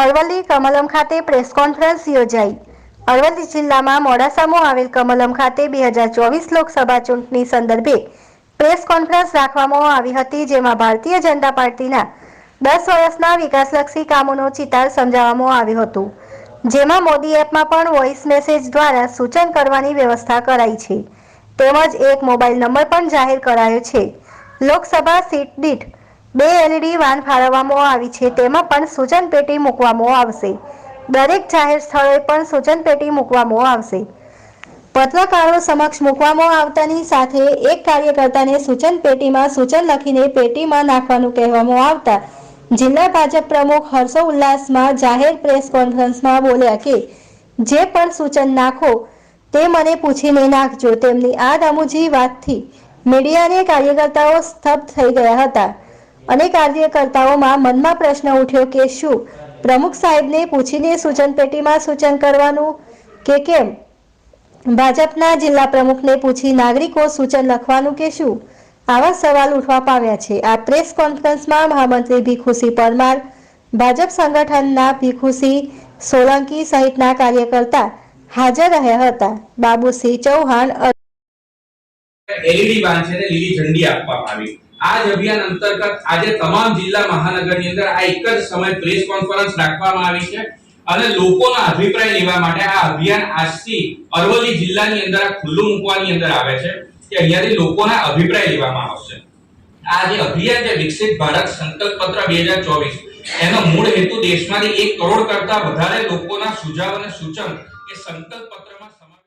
અરવલ્લી કમલમ ખાતે press conference યોજાઈ. અરવલ્લી જિલ્લામાં મોડાસામાં આવેલ કમલમ ખાતે બે હજાર ચોવીસ લોકસભા ચૂંટણી સંદર્ભે પ્રેસ કોન્ફરન્સ રાખવામાં આવી હતી, જેમાં ભારતીય જનતા પાર્ટીના દસ વર્ષના વિકાસલક્ષી કામોનો ચિતાર સમજાવવામાં આવ્યો હતો. જેમાં મોદી એપમાં પણ વોઇસ મેસેજ દ્વારા સૂચન કરવાની વ્યવસ્થા કરાઈ છે. તેમજ એક મોબાઈલ નંબર પણ જાહેર કરાયો છે. લોકસભા સીટ દીઠ બે એલઈડી વાન ફાળવવામાં આવી છે. તેમાં પણ સૂચન પેટી મૂકવામાં આવશે. દરેક જાહેર સ્થળોએ પણ સૂચન પેટી મૂકવામાં આવશે. પત્રકારો સમક્ષ મૂકવામાં આવતાની સાથે એક કાર્યકર્તાને સૂચન પેટીમાં સૂચન લખીને પેટીમાં નાખવાનું કહેવામાં આવતા જિલ્લા ભાજપ પ્રમુખ હર્ષો ઉલ્લાસમાં જાહેર પ્રેસ કોન્ફરન્સમાં બોલ્યા કે, જે પણ સૂચન નાખો, તે મને પૂછીને નાખજો. તેમની આ રમૂજી વાતથી મીડિયાને કાર્યકર્તાઓ સ્તબ્ધ થઈ ગયા હતા. અને કાર્યકર્તાઓમાં મનમાં પ્રશ્ન ઉઠ્યો કે શું? પ્રમુખ સાહેબને પૂછીને સૂચન પેટીમાં સૂચન કરવાનું કે કેમ? ભાજપના જિલ્લા પ્રમુખને પૂછી નાગરિકો સૂચન લખવાનું કે શું? આવા સવાલ ઉઠવા પામ્યા છે. આ પ્રેસ કોન્ફરન્સમાં મહામંત્રી ભીખુસિંહ પરમાર, ભાજપ સંગઠનના ભીખુસિંહ સોલંકી સહિતના કાર્યકર્તા હાજર રહ્યા હતા. બાબુસિંહ ચૌહાણ એલઈડી વાન લીલી ઝંડી આપવામાં આવી. આ અભિયાન અંતર્ગત આજે તમામ જિલ્લા મહાનગરની અંદર આ એક જ સમય પ્રેસ કોન્ફરન્સ રાખવામાં આવી છે અને લોકોના અભિપ્રાય લેવા માટે આ અભિયાન આજથી અરવલ્લી જિલ્લાની અંદર ખુલ્લું મૂકવાની અંદર આવે છે કે અહીંયાથી લોકોના અભિપ્રાય લેવામાં આવશે. આ જે અભિયાન છે વિકસિત ભારત સંકલ્પ પત્ર બે હજાર ચોવીસ, એનો મૂળ હેતુ દેશમાંથી એક કરોડ કરતા વધારે લોકોના સુઝાવ અને સૂચન એ સંકલ્પ પત્રમાં